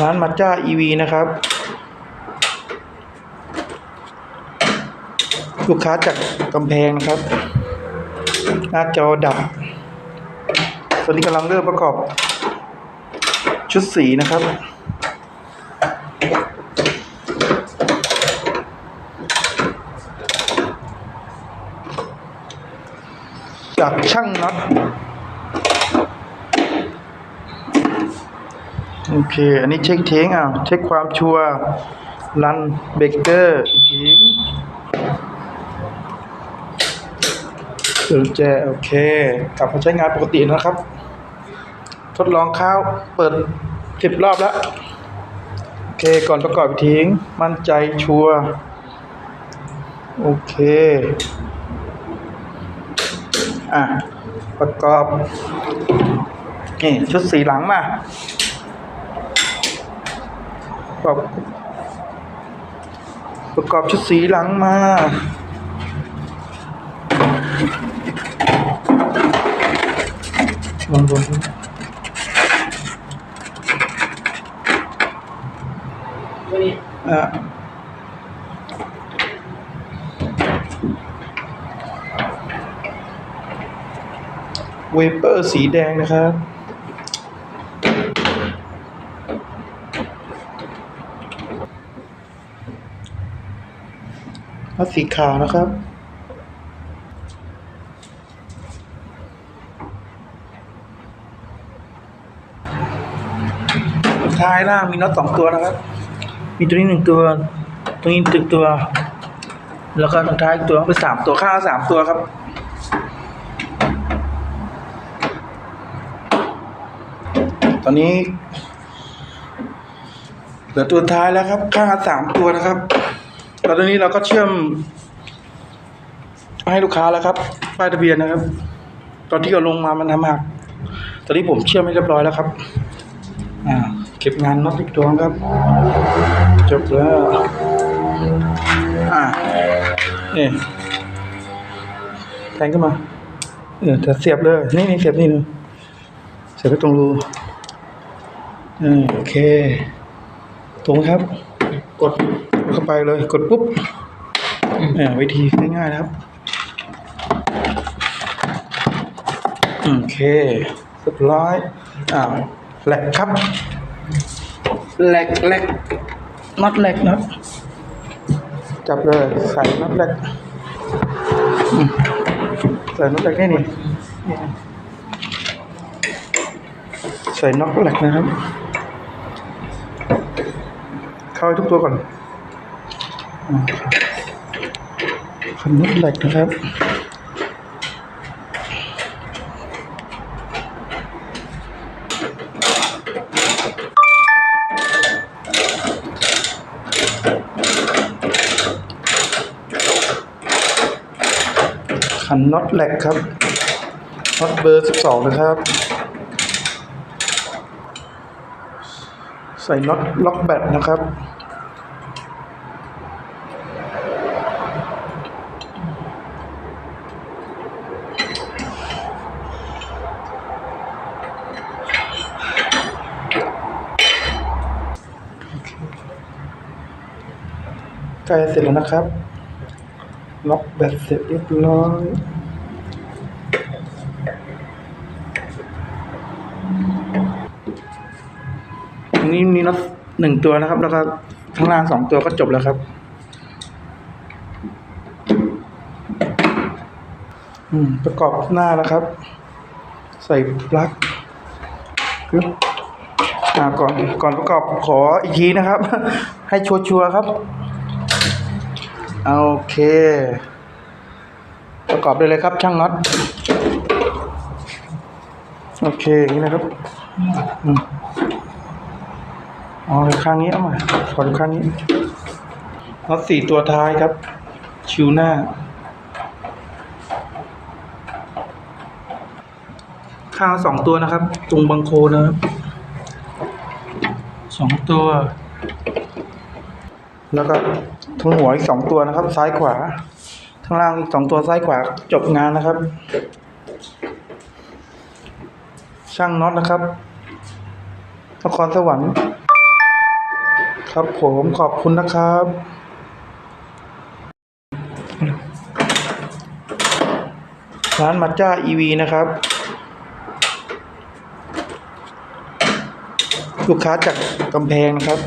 ร้านมาจ้าอีวีนะครับ ลูกค้าจากกำแพงนะครับ หน้าจอดับตอนนี้กำลังเริ่มประกอบ ชุดสีนะครับจากช่างน็อต โอเค อันนี้เช็คเทงอะเช็คความชัวร์รันเบเกอร์อีกทีกุญแจโอเค กลับมาใช้งานปกตินะครับ ทดลองข้าวเปิดสิบรอบแล้ว โอเค ก่อนประกอบทิ้ง มั่นใจชัวร์โอเค อะ ประกอบ นี่ ชุดสีหลังมา ประกอบประกอบชุดสีหลังมาลองดูอะเวเปอร์สีแดงนะครับ แล้วสีขาวนะครับ ท้ายล่างมีน็อตสองตัวนะครับ มีตัวนี้หนึ่งตัวตัวนี้ตึงตัว แล้วก็ตรงท้ายอีกตัวเป็นสามตัวข้างละสามตัวครับตอนนี้เหลือตัวท้ายแล้วครับ ข้างละสามตัวนะครับ แล้วตอนนี้เราก็เชื่อม ให้ลูกค้าแล้วครับ ป้ายทะเบียนนะครับ ตอนที่เราลงมามันทำหัก ตอนนี้ผมเชื่อมให้เรียบร้อยแล้วครับ อ่า เก็บงานน็อตอีกตัวครับ จบแล้ว อ่านี่แทงขึ้นมา เออจะเสียบเลย นี่นี่เสียบนี่นึงเสียบไปตรงรูอ่าโอเค ตรงครับ กด เข้าไปเลยกดปุ๊บอ่าวิธีง่ายๆนะครับ โอเคเรียบร้อยอ่าแหลกครับแหลกแหลกน็อตแหลกน็อตจับเลยใส่น็อตแหลกอืมใส่น็อตแหลกนี่นี่นี่ใส่น็อตแหลกนะครับ เข้าให้ทุกตัวก่อนอ่า ขันน็อตแหล็กนะครับขันน็อตแหลกครับน็อตเบอร์สิบสองนะครับ ใส่น็อตล็อกแบตนะครับ ใกล้เสร็จแล้วนะครับ ล็อกแบตเสร็จเรียบร้อยตรงนี้มีน็อตหนึ่งตัวนะครับ แล้วก็ข้างล่างสองตัวก็จบแล้วครับ อืม ประกอบหน้าแล้วครับ ใส่ปลั๊กปึ๊บอ่าก่อนก่อนประกอบขออีกทีนะครับ ให้ชัวร์ๆครับ โอเค ประกอบได้เลยครับช่างน็อตโอเคอย่างนี้นะครับอืมอ๋อข้างนี้เอามาขอดูข้างนี้น็อตสี่ตัวท้ายครับ ชิวหน้า ข้างละสองตัวนะครับ ตรงบังโคนะครับสองตัว แล้วก็ทั้งหัวอีกสองตัวนะครับ ซ้ายขวาข้งล่างอีกสองตัวซ้ายขวาจบงานนะครับ ช่างน็อตนะครับนครสวรรค์ครับผมขอบคุณนะครับร้านมาจ้าอีวีนะครับ ลูกค้าจากกำแพงนะครับ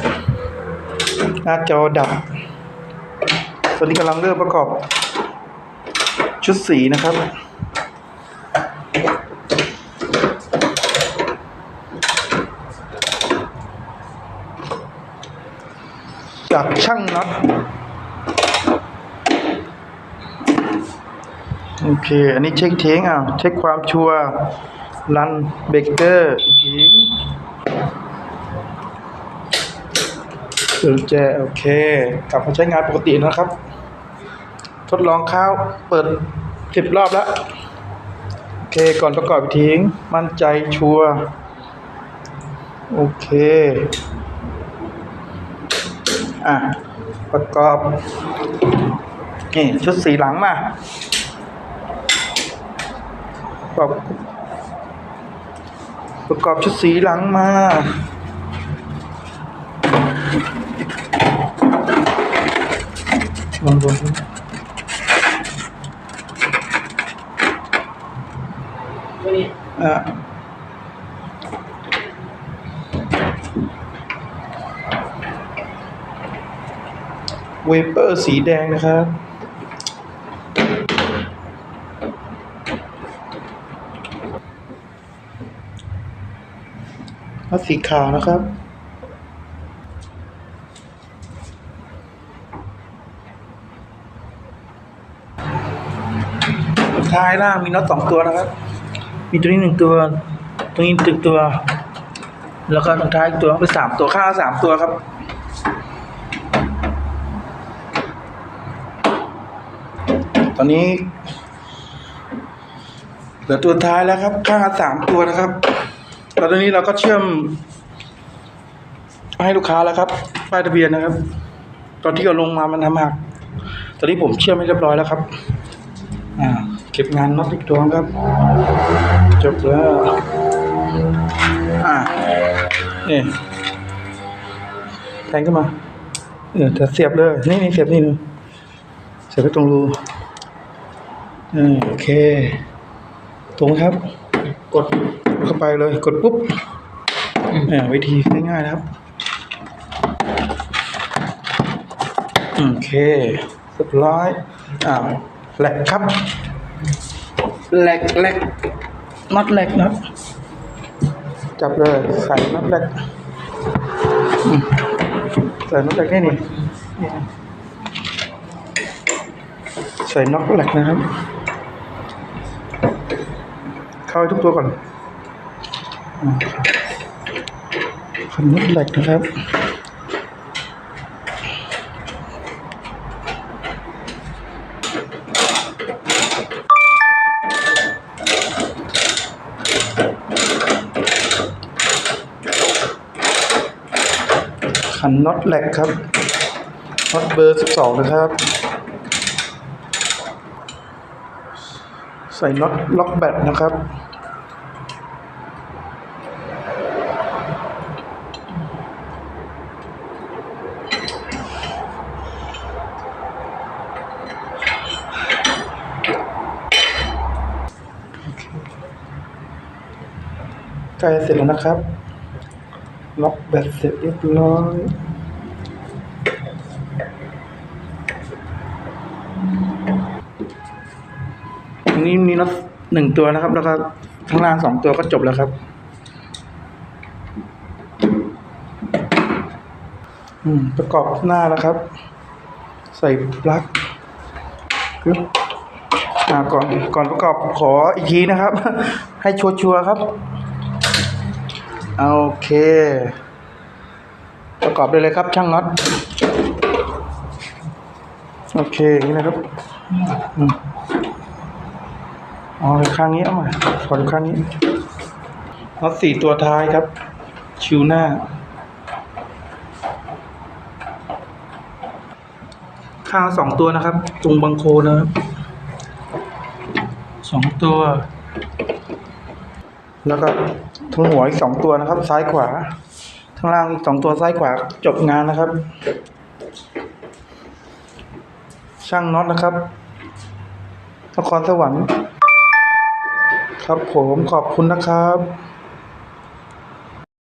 หน้าจอดับ ตอนนี้กำลังเริ่มประกอบ ชุดสีนะครับจากช่างน็อตโอเค อันนี้เช็คเทงอะเช็คความชัวร์รันเบเกอร์อีกที กุญแจโอเค กลับมาใช้งานปกตินะครับ ทดลองข้าวเปิดสิบรอบแล้ว โอเคก่อนประกอบทิ้ง มั่นใจชัวร์โอเค อะ ประกอบ นี่ ชุดสีหลังมาประกอบประกอบชุดสีหลังมา ลองดูอะเวเปอร์สีแดงนะครับแล้วสีขาวนะครับ ท้ายล่างมีน็อตสองตัวนะครับ มีตัวนี้หนึ่งตัวตัวนี้ตึงตัว แล้วก็ตรงท้ายอีกตัวเป็นสามตัวข้างสามตัวครับ ตอนนี้เหลือตัวท้ายแล้วครับ ข้างสามตัวนะครับแล้วตอนนี้เราก็เชื่อม ให้ลูกค้าแล้วครับป้ายทะเบียนนะครับ ตอนที่เราลงมามันทำหักตอนนี้ผมเชื่อมให้เรียบร้อยแล้วครับ อ่า เก็บงานน็อตอีกตัวครับ จบแล้ว อ่านี่แทงขึ้นมา เออจะเสียบเลย นี่นี่เสียบนี่นึงเสียบไปตรงรูอโอเค ตรงครับ กดเข้าไปเลย กดปุ๊บอ่าวิธีง่ายๆนะครับ โอเคเรียบร้อยอ่าแหลกครับ แหลกแหลกน็อตแหลกน็อตจับเลยใส่น็อตแหลกอืมใส่น็อตแหลกนี่นี่นี่ใส่น็อตแหลกนะครับ เข้าให้ทุกตัวก่อนอ่าขันน็อตแหลกนะครับันน็อตแหลกครับน็อตเบอร์สิบสองนะครับ ใส่น็อตล็อกแบตนะครับใกล้เสร็จแล้วนะครับ ล็อกแบตเสร็จเรียบร้อยตรงนี้มีน็อตหนึ่งตัวนะครับ แล้วก็ข้างล่างสองตัวก็จบแล้วครับ อืม ประกอบหน้าแล้วครับ ใส่ปลั๊กอ่าก่อนก่อนประกอบขออีกทีนะครับ ให้ชัวร์ๆครับ โอเค ประกอบได้เลยครับ ช่างน็อตโอเคอย่างนี้นะครับอืมอ๋อข้างนี้เอามาขอดูข้างนี้น็อตสี่ตัวท้ายครับ ชิวหน้า ข้างสองตัวนะครับ ตรงบังโคนะครับสองตัว แล้วก็ทั้งหัวอีกสองตัวนะครับ ซ้ายขวา ทั้งล่างอีกสองตัวซ้ายขวาจบงานนะครับ ช่างน็อตนะครับนครสวรรค์ครับผมขอบคุณนะครับ